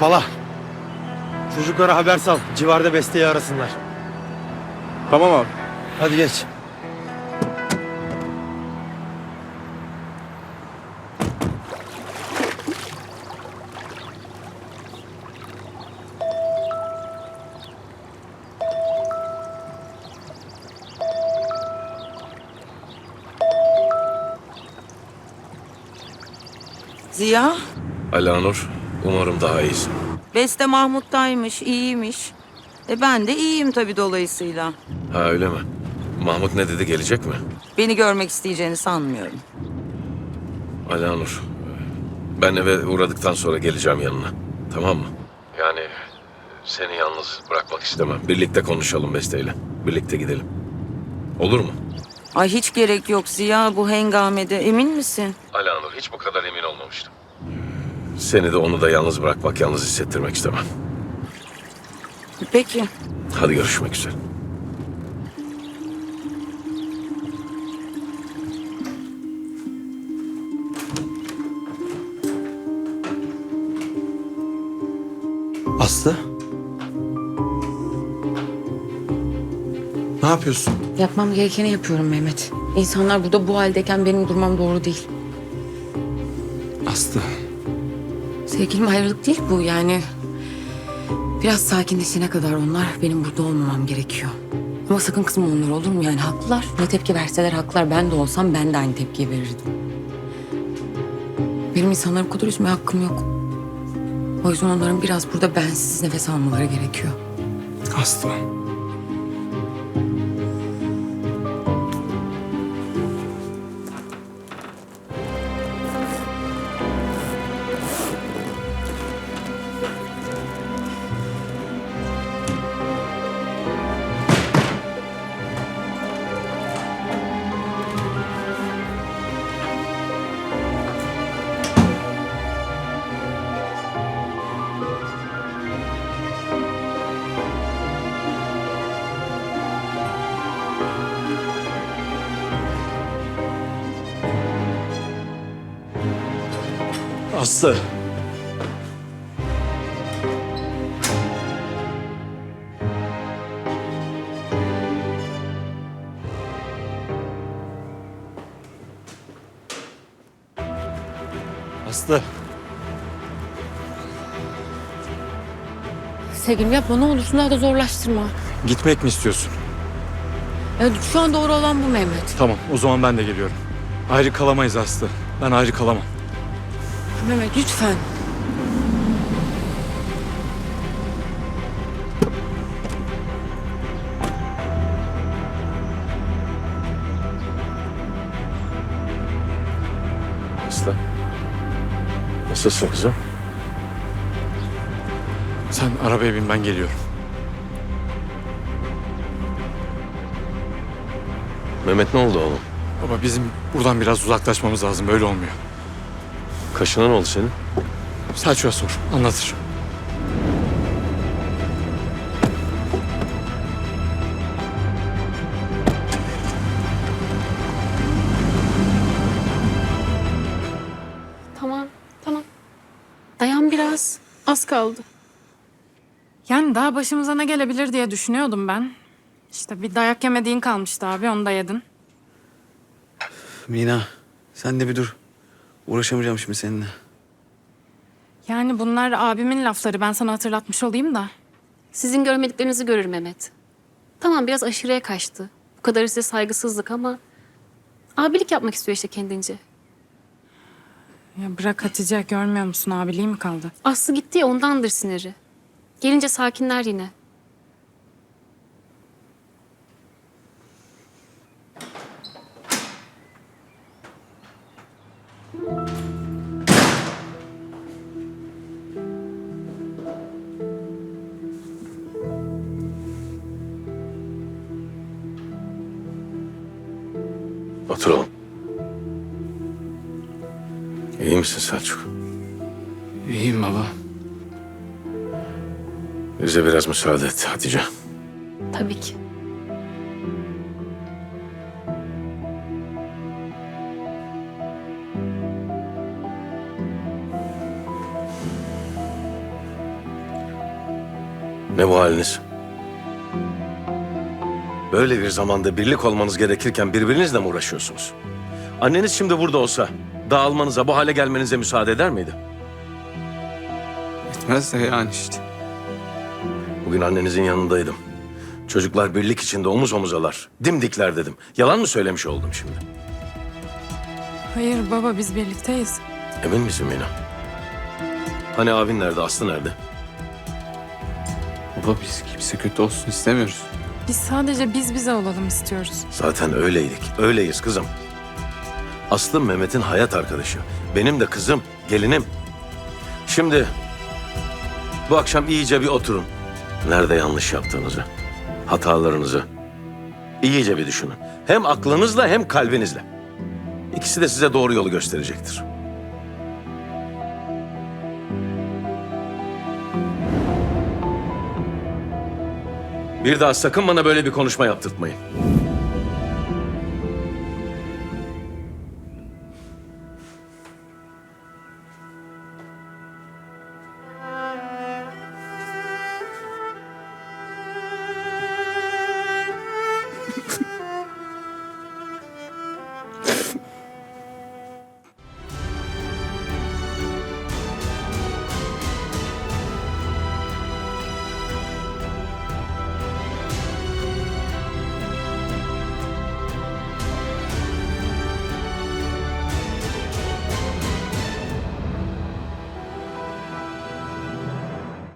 Pala. Çocuklara haber sal. Civarda besteyi arasınlar. Tamam abi. Hadi geç. Ziya, Alanur, umarım daha iyisin. Beste Mahmut'taymış, iyiymiş. E ben de iyiyim tabii dolayısıyla. Ha öyle mi? Mahmut ne dedi, gelecek mi? Beni görmek isteyeceğini sanmıyorum. Alanur, ben eve uğradıktan sonra geleceğim yanına. Tamam mı? Yani seni yalnız bırakmak istemem. Birlikte konuşalım Beste'yle. Birlikte gidelim. Olur mu? Ay hiç gerek yok Ziya bu hengamede. Emin misin? Alanur, hiç bu kadar emin olmamıştım. Seni de onu da yalnız bırakmak, yalnız hissettirmek istemem. Peki. Hadi görüşmek üzere. Aslı. Ne yapıyorsun? Yapmam gerekeni yapıyorum Mehmet. İnsanlar burada bu haldeyken benim durmam doğru değil. Aslı. Sevgilim ayrılık değil bu yani. Biraz sakinleşene kadar onlar benim burada olmamam gerekiyor. Ama sakın kızma onlar olur mu? Yani haklılar. Ne tepki verseler haklılar. Ben de olsam ben de aynı tepkiyi verirdim. Benim insanları bu kadar üzmeye hakkım yok. O yüzden onların biraz burada bensiz nefes almaları gerekiyor. Aslı. Aslı. Aslı. Sevgilim yapma ne olursun daha da zorlaştırma. Gitmek mi istiyorsun? Ya şu an doğru olan bu Mehmet. Tamam o zaman ben de geliyorum. Ayrı kalamayız Aslı. Ben ayrı kalamam. Mehmet lütfen. Aslı. Nasılsın kızım? Sen arabaya bin ben geliyorum. Mehmet ne oldu oğlum? Baba bizim buradan biraz uzaklaşmamız lazım. Böyle olmuyor. Kaşına ne oldu senin? Selçuk'a sor. Anlatır. Tamam, tamam. Dayan biraz. Az kaldı. Yani daha başımıza ne gelebilir diye düşünüyordum ben. İşte bir dayak yemediğin kalmıştı abi, onu da yedin. Mina. Sen de bir dur. Uğraşamayacağım şimdi seninle. Yani bunlar abimin lafları, ben sana hatırlatmış olayım da. Sizin görmediklerinizi görür Mehmet. Tamam biraz aşırıya kaçtı. Bu kadar size saygısızlık ama... Abilik yapmak istiyor işte kendince. Ya bırak Hatice, görmüyor musun abiliği mi kaldı? Aslı gitti ya ondandır siniri. Gelince sakinler yine. Oturalım. İyi misin Selçuk? İyiyim baba. Bize biraz müsaade et Hatice. Tabii ki. Ne bu haliniz? Böyle bir zamanda birlik olmanız gerekirken birbirinizle mi uğraşıyorsunuz? Anneniz şimdi burada olsa dağılmanıza, bu hale gelmenize müsaade eder miydi? Etmez de yani işte. Bugün annenizin yanındaydım. Çocuklar birlik içinde omuz omuzalar, dimdikler dedim. Yalan mı söylemiş oldum şimdi? Hayır baba biz birlikteyiz. Emin misin Mina? Hani abin nerede, Aslı nerede? Baba biz kimse kötü olsun istemiyoruz. Biz sadece biz bize olalım istiyoruz. Zaten öyleydik, öyleyiz kızım. Aslı Mehmet'in hayat arkadaşı. Benim de kızım, gelinim. Şimdi bu akşam iyice bir oturun. Nerede yanlış yaptığınızı, hatalarınızı iyice bir düşünün. Hem aklınızla hem kalbinizle. İkisi de size doğru yolu gösterecektir. Bir daha sakın bana böyle bir konuşma yaptırtmayın.